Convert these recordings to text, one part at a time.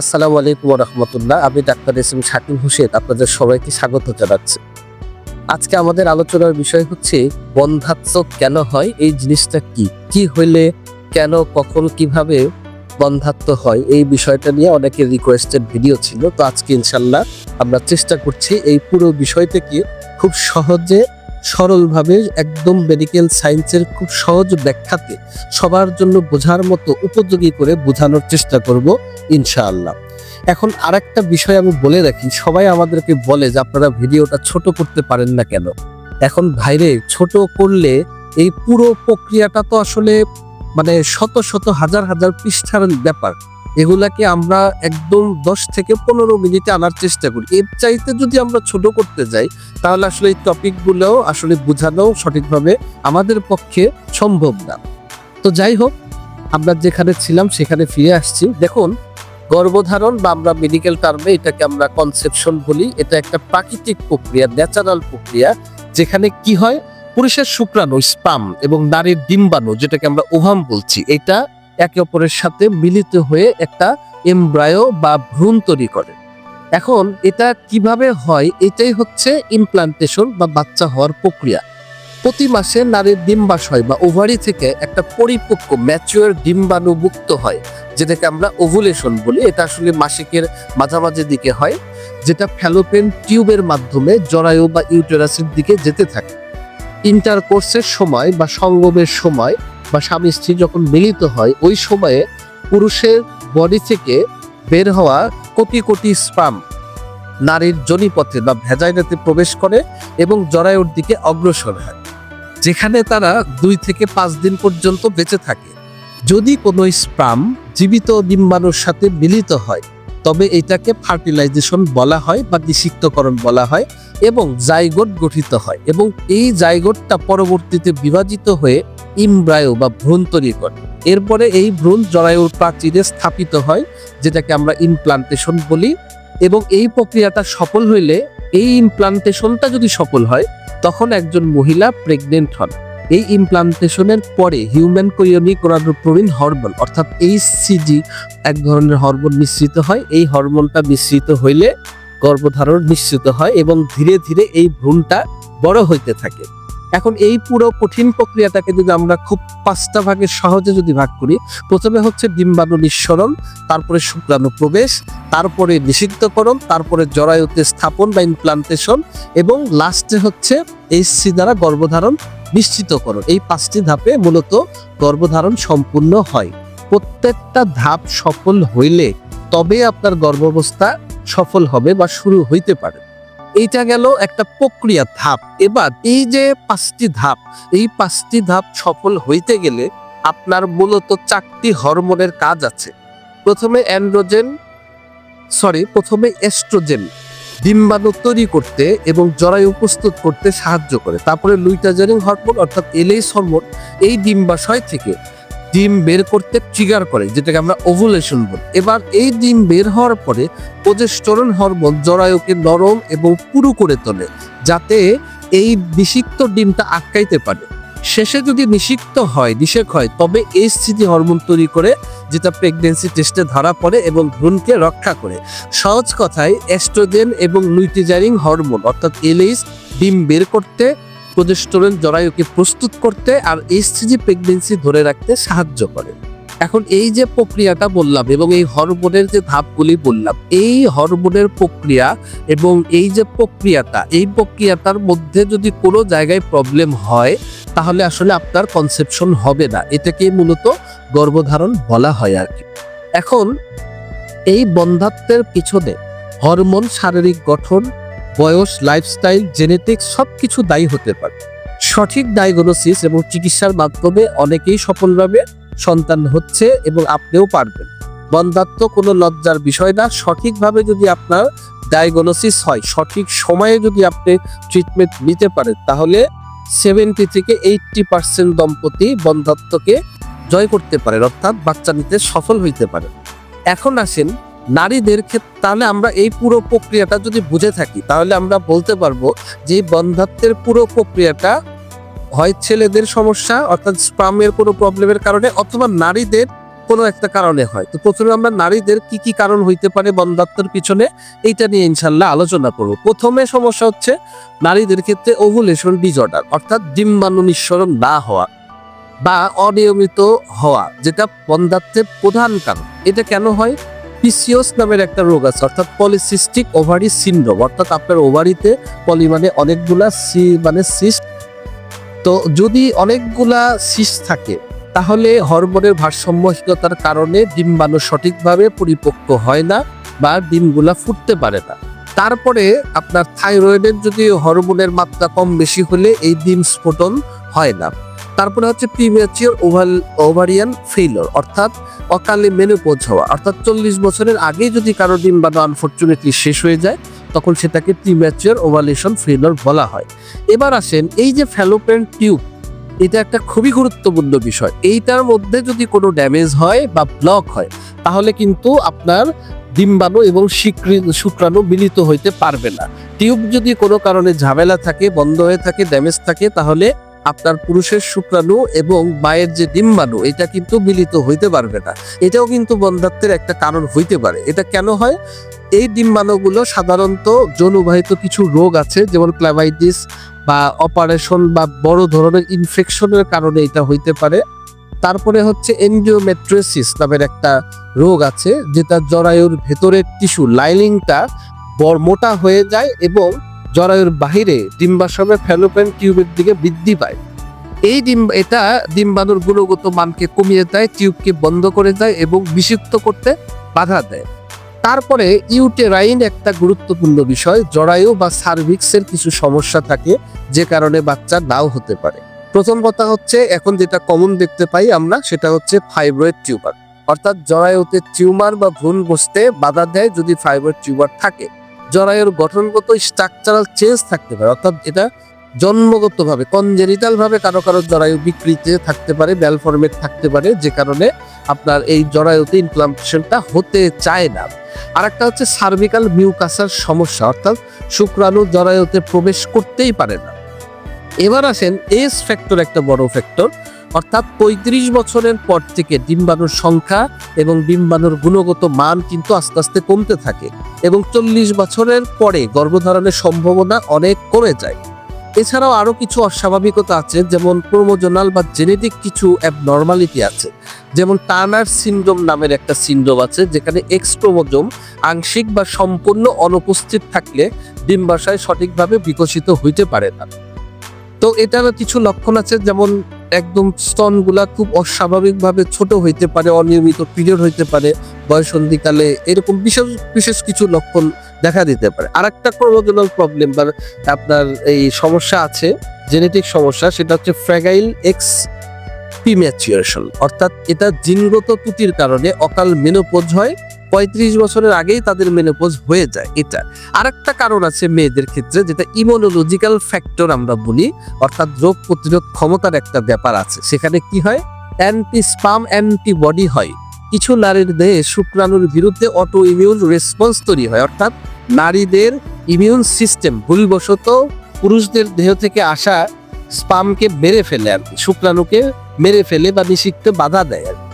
আসসালামু আলাইকুম রহমতুল্লাহ আমি doctor S M Shakim Hossain, আপনাদের সবাইকে স্বাগত জানাচ্ছি। আজকে আমাদের আলোচনার বিষয় হচ্ছে বন্ধাত্ম কেন হয়? এই জিনিসটা কি? কি হইলে কেন, কখন, কীভাবে বন্ধাত্ম হয়? এই বিষয়টা নিয়ে অনেকের রিকোয়েস্টেড ভিডিও ছিল। তো আজকে ইনশাল্লাহ আমরা চেষ্টা করছি এই পুরো বিষয়টাকে খুব সহজে সরলভাবে একদম মেডিকেল সায়েন্সের খুব সহজ ব্যাখ্যাতে সবার জন্য বোঝার মতো উপযোগী করে বোঝানোর চেষ্টা করব ইনশাআল্লাহ। এখন আরেকটা বিষয় আমি বলে রাখি, সবাই আমাদেরকে বলে যে আপনারা ভিডিওটা ছোট করতে পারেন না কেন? এখন ভাইরে, ছোট করলে এই পুরো প্রক্রিয়াটা তো আসলে মানে শত শত হাজার হাজার পৃষ্ঠার ব্যাপার। এগুলাকে আমরা একদম দশ থেকে পনেরো মিনিটে আনার চেষ্টা করি। এর চাইতে যদি আমরা ছোট করতে যাই, তাহলে আসলে এই টপিকগুলো আসলে বোঝানো সঠিকভাবে আমাদের পক্ষে সম্ভব না। তো যাই হোক, আমরা যেখানে ছিলাম সেখানে ফিরে আসছি। দেখুন, গর্ভধারণ বা আমরা মেডিকেল টার্মে এটাকে আমরা কনসেপশন বলি। এটা একটা প্রাকৃতিক প্রক্রিয়া ন্যাচারাল প্রক্রিয়া, যেখানে কি হয়? পুরুষের শুক্রাণু স্পাম এবং নারীর ডিম্বাণু, যেটাকে আমরা ওভাম বলছি, এটা একে অপরের সাথে মিলিত হয়ে একটা এমব্রায়ো বা ভ্রূণ তৈরি করে। এখন এটা কীভাবে হয়? এটাই হচ্ছে ইমপ্লান্টেশন বা বাচ্চা হওয়ার প্রক্রিয়া। প্রতি মাসে নারীর ডিম্বাশয় বা ওভারি থেকে একটা পরিপক্ক ম্যাচুয়ার ডিম্বাণু মুক্ত হয়, যেটাকে আমরা ওভুলেশন বলি। এটা আসলে মাসিকের মাঝামাঝি দিকে হয়, যেটা ফ্যালোপেন টিউবের মাধ্যমে জরায়ু বা ইউটেরাসের দিকে যেতে থাকে। ইন্টারকোর্সের সময় বা সঙ্গমের সময় বা স্বামী স্ত্রী যখন মিলিত হয়, ওই সময়ে পুরুষের বডি থেকে বের হওয়া কোটি কোটি স্পাম নারীর জনিপথে বা ভেজাইনাতে প্রবেশ করে এবং জরায়ুর দিকে অগ্রসর হয়। যেখানে তারা দুই থেকে পাঁচ দিন পর্যন্ত বেঁচে থাকে। যদি কোনো স্পাম জীবিত ডিম্বাণুর সাথে মিলিত হয়, তবে এটাকে ফার্টিলাইজেশন বলা হয় বা নিষিক্তকরণ বলা হয় এবং জাইগোট গঠিত হয় এবং এই জাইগোটটা পরবর্তীতে বিভাজিত হয়ে ইমব্রায়ো বা ভ্রূণ তৈরি করে। এরপরে এই ভ্রূণ জরায়ুর প্রাচীরে স্থাপিত হয়, যেটাকে আমরা ইমপ্লান্টেশন বলি। এবং এই প্রক্রিয়াটা সফল হইলে এই ইমপ্লান্টেশনটা যদি সফল হয়, তখন একজন মহিলা প্রেগনেন্ট হন। এই ইমপ্লান্টেশনের পরে হিউম্যান কোরিয়নিক গোনাডোট্রোপিন হরমোন অর্থাৎ এইচসিজি এক ধরনের হরমোন মিশ্রিত হয়। এই হরমোনটা মিশ্রিত হইলে গর্ভধারণ নিশ্চিত হয় এবং ধীরে ধীরে এই ভ্রূণটা বড় হইতে থাকে। এখন এই পুরো কঠিন প্রক্রিয়াটাকে যদি আমরা খুব পাঁচটা ভাগে সহজে যদি ভাগ করি, প্রথমে হচ্ছে ডিম্বাণু নিঃসরণ, তারপরে শুক্রাণু প্রবেশ, তারপরে নিষিদ্ধকরণ, তারপরে জরায়ুতে স্থাপন বা ইমপ্লান্টেশন এবং লাস্টে হচ্ছে এইচসি দ্বারা গর্ভধারণ নিশ্চিতকরণ। এই পাঁচটি ধাপে মূলত গর্ভধারণ সম্পূর্ণ হয়। প্রত্যেকটা ধাপ সফল হইলে তবে আপনার গর্ভাবস্থা সফল হবে বা শুরু হইতে পারে। এইটা গেল একটা প্রক্রিয়া ধাপ। এবার এই যে পাঁচটি ধাপ, এই পাঁচটি ধাপ সফল হইতে গেলে আপনার মূলত চারটি হরমোনের কাজ আছে। প্রথমে অ্যান্ড্রোজেন, সরি, প্রথমে এস্ট্রোজেন, ডিম্বাণু তৈরি করতে এবং জরায়ু প্রস্তুত করতে সাহায্য করে। তারপরে লুইটাজারিং হরমোন অর্থাৎ এলএইচ হরমোন, এই ডিম্বাশয় থেকে ডিম বের করতে ট্রিগার করে, যেটাকে আমরা ওভুলেশন বলি। এবার এই ডিম বের হওয়ার পরে প্রজেস্টোরন হরমোন জরায়ুকে নরম এবং পুরু করে তোলে, যাতে এই নিষিক্ত ডিমটা আটকাইতে পারে। শেষে যদি নিষিক্ত হয়, নিষেক হয়, তবে এই স্থিতি হরমোন তৈরি করে, যেটা প্রেগনেন্সি টেস্টে ধরা পড়ে এবং ভ্রূণকে রক্ষা করে। সহজ কথায় অ্যাস্ট্রোজেন এবং লুইটিজারিং হরমোন অর্থাৎ এলএইচ ডিম বের করতে প্রজেস্টোরেন জরায়ুকে প্রস্তুত করতে আর এইচসিজি প্রেগনেন্সি ধরে রাখতে সাহায্য করে। এখন এই যে প্রক্রিয়াটা বললাম এবং এই হরমোনের যে ধাপগুলি বললাম, এই হরমোনের প্রক্রিয়া এবং এই যে প্রক্রিয়াটা, এই প্রক্রিয়াটার মধ্যে যদি কোনো জায়গায় প্রবলেম হয়, তাহলে আসলে আপনার কনসেপশন হবে না। এটাকে মূলত গর্ভধারণ বলা হয় আর কি। এখন এই বন্ধাত্বের পিছনে হরমোন শারীরিক গঠন বয়স লাইফস্টাইল জেনেটিক্স সব কিছু দায়ী হতে পারে। সঠিক ডায়াগনোসিস এবং চিকিৎসার মাধ্যমে অনেকেই সফলভাবে সন্তান হচ্ছে এবং আপনিও পারবেন। বন্ধাত্ম কোনো লজ্জার বিষয় না। সঠিকভাবে যদি আপনার ডায়াগনোসিস হয়, সঠিক সময়ে যদি আপনি ট্রিটমেন্ট নিতে পারেন, তাহলে সেভেন্টি থেকে এইটটি পার্সেন্ট দম্পতি বন্ধাত্মকে জয় করতে পারেন, অর্থাৎ বাচ্চা নিতে সফল হইতে পারে এখন আসেন নারীদের ক্ষেত্রে তাহলে আমরা এই পুরো প্রক্রিয়াটা যদি বুঝে থাকি, তাহলে আমরা বলতে পারব যে বন্ধাত্বের পুরো প্রক্রিয়াটা হয় ছেলেদের সমস্যা, অর্থাৎ স্পামের কোনো প্রবলেমের কারণে অথবা নারীদের কোনো একটা কারণে হয়। তো প্রথমে আমরা নারীদের কি কি কারণ হইতে পারে বন্ধাত্মের পিছনে, এইটা নিয়ে ইনশাল্লাহ আলোচনা করব। প্রথমে সমস্যা হচ্ছে নারীদের ক্ষেত্রে ওভুলেশন ডিসঅর্ডার অর্থাৎ ডিম্বাণু নিঃসরণ না হওয়া বা অনিয়মিত হওয়া, যেটা বন্ধাত্মের প্রধান কারণ। এটা কেন হয়? পিসিওস নামের একটা রোগ আছে, অর্থাৎ পলিসিস্টিক ওভারি সিনড্রোম অর্থাৎ আপনার ওভারিতে পলি মানে অনেকগুলা সি মানে সিস্ট তো যদি অনেকগুলা সিস্ট থাকে, তাহলে হরমোনের ভারসাম্যহীনতার কারণে ডিম্বাণু সঠিকভাবে পরিপক্ক হয় না বা ডিমগুলা ফুটতে পারে না। তারপরে আপনার থাইরয়েডের যদি হরমোনের মাত্রা কম বেশি হলে এই ডিম স্ফোটন হয় না। তারপরে হচ্ছে প্রিমেচিওর ওভাল ওভারিয়ান ফেইলর অর্থাৎ অকালে মেনোপোজ হওয়া। অর্থাৎ চল্লিশ বছরের আগে যদি কারও ডিম ডিম্বাণু আনফর্চুনেটলি শেষ হয়ে যায়, তখন সেটাকে প্রিম্যাচিওর ওভালেশন ফেইলর বলা হয়। এবার আসেন, এই যে ফ্যালোপেন টিউব এটা একটা খুবই গুরুত্বপূর্ণ বিষয়। এইটার মধ্যে যদি কোনো ড্যামেজ হয় বা ব্লক হয়, তাহলে কিন্তু আপনার ডিম্বাণু এবং শিকৃ- শুক্রাণু মিলিত হইতে পারবে না। টিউব যদি কোনো কারণে ঝামেলা থাকে, বন্ধ হয়ে থাকে ড্যামেজ থাকে, তাহলে আপনার পুরুষের শুক্রাণু এবং মায়ের যে ডিম্বাণু এটা কিন্তু মিলিত হইতে পারবে না। এটাও কিন্তু বন্ধাত্বের একটা কারণ হইতে পারে। এটা কেন হয়? এই ডিম্বাণুগুলো সাধারণত যৌনবাহিত কিছু রোগ আছে, যেমন ক্লামাইটিস বা অপারেশন বা বড় ধরনের ইনফেকশনের কারণে এটা হইতে পারে। তারপরে হচ্ছে এন্ডিওমেট্রোসিস নামের একটা রোগ আছে, যেটা জরায়ুর ভেতরের টিস্যু লাইনিংটা বড়, মোটা হয়ে যায় এবং জরায়ুর বাহিরে ডিম্বাশয়ে ফ্যালোপেন টিউবের দিকে বৃদ্ধি পায়। এই ডিম এটা ডিম্বাণুর গুণগত মানকে কমিয়ে দেয়, টিউবকে বন্ধ করে দেয় এবং বিষিক্ত করতে বাধা দেয়। তারপরে ইউটেরাইন একটা গুরুত্বপূর্ণ বিষয়, জরায়ু বা সার্ভিক্সের কিছু সমস্যা থাকে যে কারণে বাচ্চা নাও হতে পারে। প্রথম কথা হচ্ছে, এখন যেটা কমন দেখতে পাই আমরা, সেটা হচ্ছে ফাইব্রয়েড টিউমার। অর্থাৎ জরায়ুতে টিউমার বা ভ্রূণ বসতে বাধা দেয় যদি ফাইব্রয়েড টিউমার থাকে। জরায়ুর গঠনগত স্ট্রাকচারাল চেঞ্জ থাকতে পারে, অর্থাৎ এটা জন্মগতভাবে কনজেনিটালভাবে কারও কারও জরায়ু বিকৃতি থাকতে পারে ব্যালফর্মেট থাকতে পারে, যে কারণে আপনার এই জরায়ুতে ইনফ্লামেশনটা হতে চায় না। আর একটা হচ্ছে সার্ভিকাল মিউকাসার সমস্যা, অর্থাৎ শুক্রাণু জরায়ুতে প্রবেশ করতেই পারে না। এবার আসেন এস ফ্যাক্টর একটা বড় ফ্যাক্টর অর্থাৎ পঁয়ত্রিশ বছরের পর থেকে ডিম্বাণুর সংখ্যা এবং ডিম্বাণুর গুণগত মান কিন্তু আস্তে আস্তে কমতে থাকে এবং চল্লিশ বছরের পরে গর্ভধারণের সম্ভাবনা অনেক কমে যায়। এছাড়াও আরও কিছু অস্বাভাবিকতা আছে, যেমন ক্রোমোজোনাল বা জেনেটিক কিছু অ্যাবনর্মালিটি আছে, যেমন টার্নার সিন্ড্রোম নামের একটা সিন্ড্রোম আছে, যেখানে এক্স ক্রোমোজোম আংশিক বা সম্পূর্ণ অনুপস্থিত থাকলে ডিম্বাশয় সঠিকভাবে বিকশিত হইতে পারে না। তো এটারও কিছু লক্ষণ আছে, যেমন একদম স্তনগুলা খুব অস্বাভাবিকভাবে ছোট হইতে পারে, অনিয়মিত পিরিয়ড হইতে পারে, বয়সন্ধিকালে, এরকম বিশেষ বিশেষ কিছু লক্ষণ দেখা দিতে পারে। আর একটা ক্রোমোজোনাল প্রবলেম বা আপনার এই সমস্যা আছে, জেনেটিক সমস্যা, সেটা হচ্ছে ফ্র্যাগাইল এক্স প্রিম্যাচুরেশন। অর্থাৎ এটা জিনগত ত্রুটির কারণে অকাল মেনোপোজ হয় পঁয়ত্রিশ বছরের আগেই তাদের মেনোপোজ হয়ে যায়। এটা আরেকটা কারণ আছে মেয়েদের ক্ষেত্রে, যেটা ইমোনোলজিক্যাল ফ্যাক্টর আমরা বলি, অর্থাৎ রোগ প্রতিরোধ ক্ষমতার একটা ব্যাপার আছে। সেখানে কি হয়? অ্যান্টি স্পাম অ্যান্টিবডি হয়। কিছু নারীর দেহে শুক্রাণুর বিরুদ্ধে অটো ইমিউন রেসপন্স তৈরি হয়। অর্থাৎ নারীদের ইমিউন সিস্টেম ভুলবশত পুরুষদের দেহ থেকে আসা স্পামকে মেরে ফেলে আর কি। শুক্রাণুকে মেরে ফেলে বা নিষিক্তে বাধা দেয় আর কি।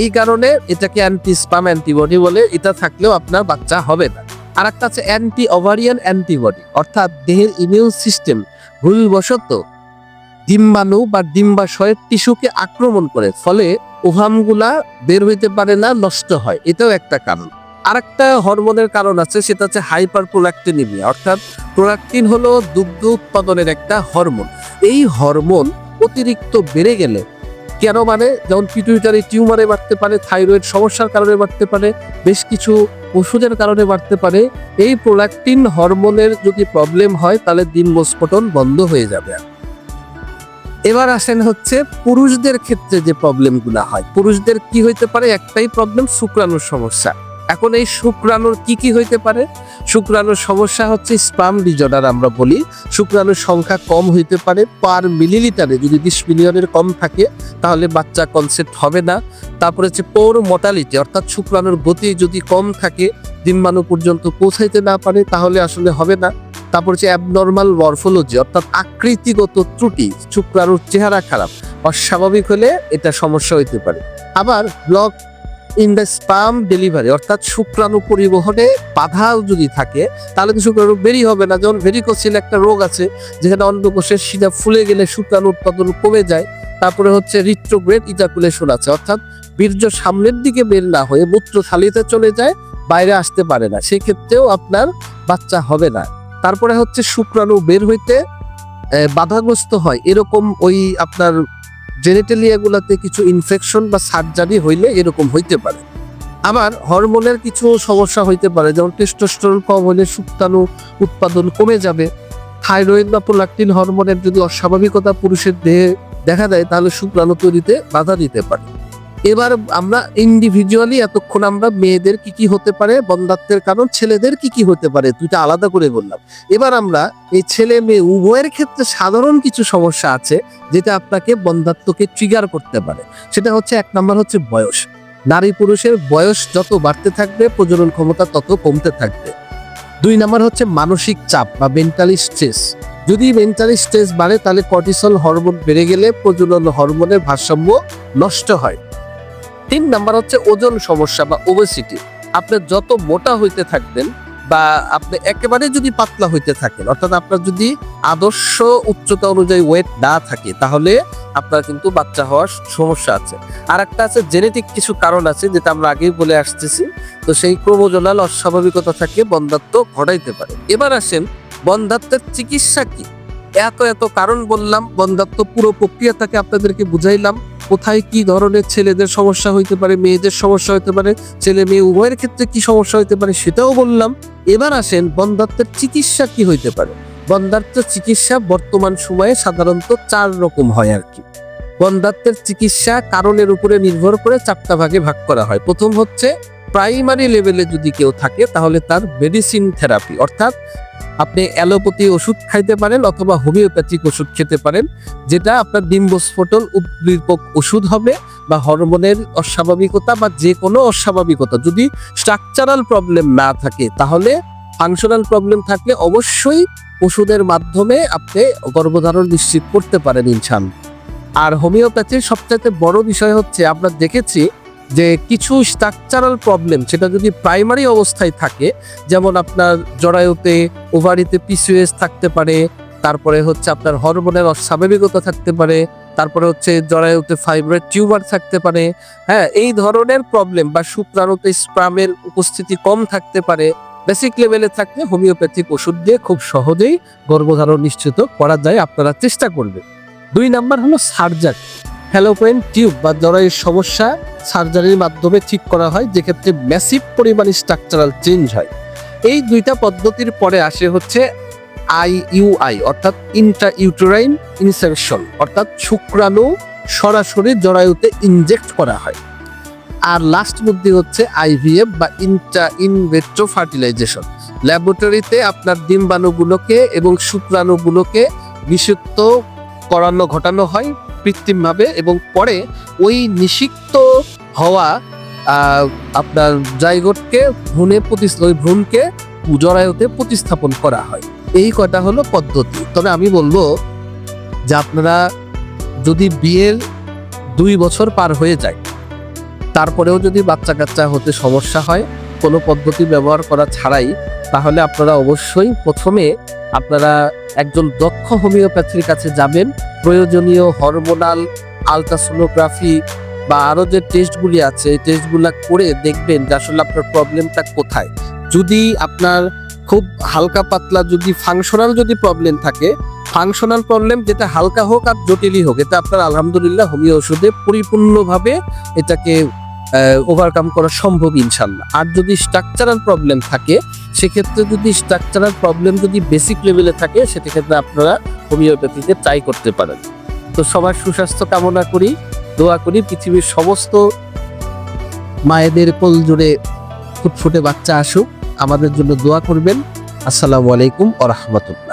এই কারণে এটাকে অ্যান্টি স্পাম অ্যান্টিবডি বলে, এটা থাকলেও আপনার বাচ্চা হবে না। আর একটা আছে অ্যান্টি ওভারিয়ান অ্যান্টিবডি অর্থাৎ দেহের ইমিউন সিস্টেম ভুলবশত ডিম্বাণু বা ডিম্বাশয়ের টিস্যুকে আক্রমণ করে, ফলে ওভামগুলা বের হইতে পারে না, নষ্ট হয়। এটাও একটা কারণ। আরেকটা হরমোনের কারণ আছে, সেটা হচ্ছে হাইপার প্রোলাক্টিনিমিয়া অর্থাৎ প্রোলাক্টিন হলো দুগ্ধ উৎপাদনের একটা হরমোন। এই হরমোন অতিরিক্ত বেড়ে গেলে কেন মানে? যেমন পিটুইটারি টিউমারে বাড়তে পারে থাইরয়েড সমস্যার কারণে বাড়তে পারে, বেশ কিছু ওষুধের কারণে বাড়তে পারে। এই প্রোলাক্টিন হরমোনের যদি প্রবলেম হয়, তাহলে ডিম্বস্ফোটন বন্ধ হয়ে যাবে। এবার আসেন হচ্ছে পুরুষদের ক্ষেত্রে যে প্রবলেমগুলো হয়। পুরুষদের কি হইতে পারে? একটাই প্রবলেম শুক্রাণুর সমস্যা। এখন এই শুক্রাণুর কি কি হইতে পারে? শুক্রাণুর সমস্যা হচ্ছে স্পাম ডিজর্ডার আমরা বলি। শুক্রাণুর সংখ্যা কম হইতে পারে পার মিলিলিটারে। যদি বিশ মিলিয়নের কম থাকে, তাহলে বাচ্চা কনসেপ্ট হবে না। তারপরে হচ্ছে পৌর মোটালিটি অর্থাৎ শুক্রাণুর গতি যদি কম থাকে ডিম্বাণু পর্যন্ত পৌঁছাইতে না পারে, তাহলে আসলে হবে না। তারপর হচ্ছে অ্যাবনর্মাল মরফোলজি অর্থাৎ আকৃতিগত ত্রুটি, শুক্রাণুর চেহারা খারাপ। অস্বাভাবিক হলে এটা সমস্যা হইতে পারে। আবার block in the sperm delivery অর্থাৎ শুক্রাণু পরিবহনে বাধা যদি থাকে, তাহলে তো শুক্রাণু বেরিয়ে হবে না। যেমন ভেরিকোসিল একটা রোগ আছে, যেখানে অন্ডকোষের সিজা ফুলে গেলে শুক্রাণু উৎপাদন কমে যায়, তারপরে হচ্ছে রিট্রোগ্রেড ইজাকুলেশন আছে, অর্থাৎ বীর্য সামনের দিকে বের না হয়ে মূত্র থালিতে চলে যায়, বাইরে আসতে পারে না। সেক্ষেত্রেও আপনার বাচ্চা হবে না। তারপরে হচ্ছে শুক্রাণু বের হইতে বাধাগ্রস্ত হয়। এরকম ওই আপনার জেনেটেলিয়াগুলোতে কিছু ইনফেকশন বা সার্জারি হইলে এরকম হইতে পারে। আবার হরমোনের কিছু সমস্যা হইতে পারে, যেমন টেস্টোস্টেরন কম হলে শুক্তাণু উৎপাদন কমে যাবে। থাইরয়েড বা প্রোলাক্টিন হরমোনের যদি অস্বাভাবিকতা পুরুষের দেহে দেখা দেয়, তাহলে শুক্রাণু তৈরিতে বাধা দিতে পারে। এবার আমরা ইন্ডিভিজুয়ালি এতক্ষণ আমরা মেয়েদের কি কি হতে পারে, বন্ধাত্বের কারণ, ছেলেদের কি কি হতে পারে, দুইটা আলাদা করে বললাম। এবার আমরা এই ছেলে মেয়ে উভয়ের ক্ষেত্রে সাধারণ কিছু সমস্যা আছে, যেটা আপনাকে বন্ধাত্বকে ট্রিগার করতে পারে। সেটা হচ্ছে এক নাম্বার হচ্ছে বয়স। নারী পুরুষের বয়স যত বাড়তে থাকবে, প্রজনন ক্ষমতা তত কমতে থাকবে। দুই নাম্বার হচ্ছে মানসিক চাপ বা মেন্টালি স্ট্রেস যদি মেন্টালি স্ট্রেস বাড়ে, তাহলে কর্টিসল হরমোন বেড়ে গেলে প্রজনন হরমোনের ভারসাম্য নষ্ট হয়। তিন নাম্বার হচ্ছে ওজন সমস্যা বা ওবেসিটি আপনি যত মোটা হইতে থাকবেন বা আপনি একেবারে যদি পাতলা হইতে থাকেন, অর্থাৎ আপনার যদি আদর্শ উচ্চতা অনুযায়ী ওয়েট না থাকে, তাহলে আপনার কিন্তু বাচ্চা হওয়ার সমস্যা আছে। আর একটা আছে জেনেটিক কিছু কারণ আছে, যেটা আমরা আগেই বলে আসতেছি। তো সেই ক্রোমোজোনাল অস্বাভাবিকতা থাকে বন্ধাত্ব ঘটাইতে পারে। এবার আসেন বন্ধাত্মের চিকিৎসা কি? এত এত কারণ বললাম বন্ধাত্ব পুরো প্রক্রিয়াটাকে আপনাদেরকে বুঝাইলাম। কোথায় কি ধরনের ছেলেদের সমস্যা হইতে পারে, মেয়েদের সমস্যা হইতে পারে, ছেলে মেয়ে উভয়ের ক্ষেত্রে কি সমস্যা হইতে পারে সেটাও বললাম। এবার আসেন বন্ধাত্বের চিকিৎসা কি হইতে পারে? বন্ধাত্ম চিকিৎসা বর্তমান সময়ে সাধারণত চার রকম হয় আর কি। বন্ধাত্বের চিকিৎসা কারণের উপরে নির্ভর করে চারটা ভাগে ভাগ করা হয়। প্রথম হচ্ছে প্রাইমারি লেভেলে যদি কেউ থাকে, তাহলে তার মেডিসিন থেরাপি অর্থাৎ আপনি অ্যালোপ্যাথি ওষুধ খাইতে পারেন অথবা হোমিওপ্যাথিক ওষুধ খেতে পারেন, যেটা আপনার ডিম্বস্ফোটন উদ্দীপক ওষুধ হবে বা হরমোনের অস্বাভাবিকতা বা যে কোনো অস্বাভাবিকতা। যদি স্ট্রাকচারাল প্রবলেম না থাকে, তাহলে ফাংশনাল প্রবলেম থাকলে অবশ্যই ওষুধের মাধ্যমে আপনি গর্ভধারণ নিশ্চিত করতে পারেন ইনসান আর হোমিওপ্যাথির সবচাইতে বড় বিষয় হচ্ছে, আমরা দেখেছি যে কিছু স্ট্রাকচারাল প্রবলেম সেটা যদি প্রাইমারি অবস্থায় থাকে, যেমন আপনার জরায়ুতে ওভারিতে পিসিএস থাকতে পারে, তারপরে হচ্ছে আপনার হরমোনের অস্বাভাবিকতা থাকতে পারে, তারপরে হচ্ছে জরায়ুতে ফাইব্রয়েড টিউমার থাকতে পারে হ্যাঁ এই ধরনের প্রবলেম বা শুক্রাণুতে স্প্রামের উপস্থিতি কম থাকতে পারে বেসিক লেভেলে থাকলে হোমিওপ্যাথিক ওষুধ দিয়ে খুব সহজেই গর্ভধারণ নিশ্চিত করা যায়, আপনারা চেষ্টা করবেন। দুই নাম্বার হলো সার্জারি হ্যালোপেন টিউব বা জরায়ুর সমস্যা সার্জারির মাধ্যমে ঠিক করা হয় যেক্ষেত্রে ম্যাসিভ পরিমাণে স্ট্রাকচারাল চেঞ্জ হয়। এই দুইটা পদ্ধতির পরে আসে হচ্ছে আইইউআই অর্থাৎ ইন্ট্রা ইউটেরাইন ইনসেকশন অর্থাৎ শুক্রাণু সরাসরি জরায়ুতে ইনজেক্ট করা হয়। আর লাস্ট বুদ্ধি হচ্ছে আইভিএফ বা ইন্ট্রা ইনভেট্রো ফার্টিলাইজেশন ল্যাবরেটরিতে আপনার ডিম্বাণুগুলোকে এবং শুক্রাণুগুলোকে বিশুদ্ধ করানো, ঘটানো হয়। কৃত্রিমভাবে এবং পরে ওই নিষিক্ত হওয়া আপনার জায়গটকে ভ্রূণে ওই ভ্রূণকে জরায়ুতে প্রতিস্থাপন করা হয়। এই কটা হলো পদ্ধতি। তবে আমি বলব যে আপনারা যদি বিয়ের দুই বছর পার হয়ে যায়, তারপরেও যদি বাচ্চা কাচ্চা হতে সমস্যা হয়, কোনো পদ্ধতি ব্যবহার করা ছাড়াই, তাহলে আপনারা অবশ্যই প্রথমে আপনারা একজন দক্ষ হোমিওপ্যাথির কাছে যাবেন প্রয়োজনীয় হরমোনাল, আলট্রাসোনোগ্রাফি বা আরও যে টেস্টগুলি আছে, এই টেস্টগুলো করে দেখবেন যে আসলে আপনার প্রবলেমটা কোথায়। যদি আপনার খুব হালকা পাতলা যদি ফাংশনাল যদি প্রবলেম থাকে ফাংশনাল প্রবলেম যেটা হালকা হোক আর জটিলই হোক, এটা আপনার আলহামদুলিল্লাহ হোমিও ওষুধে পরিপূর্ণভাবে এটাকে ওভারকাম করা সম্ভব ইনশাল্লাহ। আর যদি স্ট্রাকচারাল প্রবলেম থাকে, সেক্ষেত্রে যদি স্ট্রাকচারাল প্রবলেম যদি বেসিক লেভেলে থাকে, সেক্ষেত্রে আপনারা হোমিওপ্যাথিতে ট্রাই করতে পারেন। তো সবার সুস্বাস্থ্য কামনা করি, দোয়া করি, পৃথিবীর সমস্ত মায়েদের কোল জুড়ে ফুটফুটে বাচ্চা আসুক। আমাদের জন্য দোয়া করবেন। আসসালামু আলাইকুম আ রহমতুল্লাহ।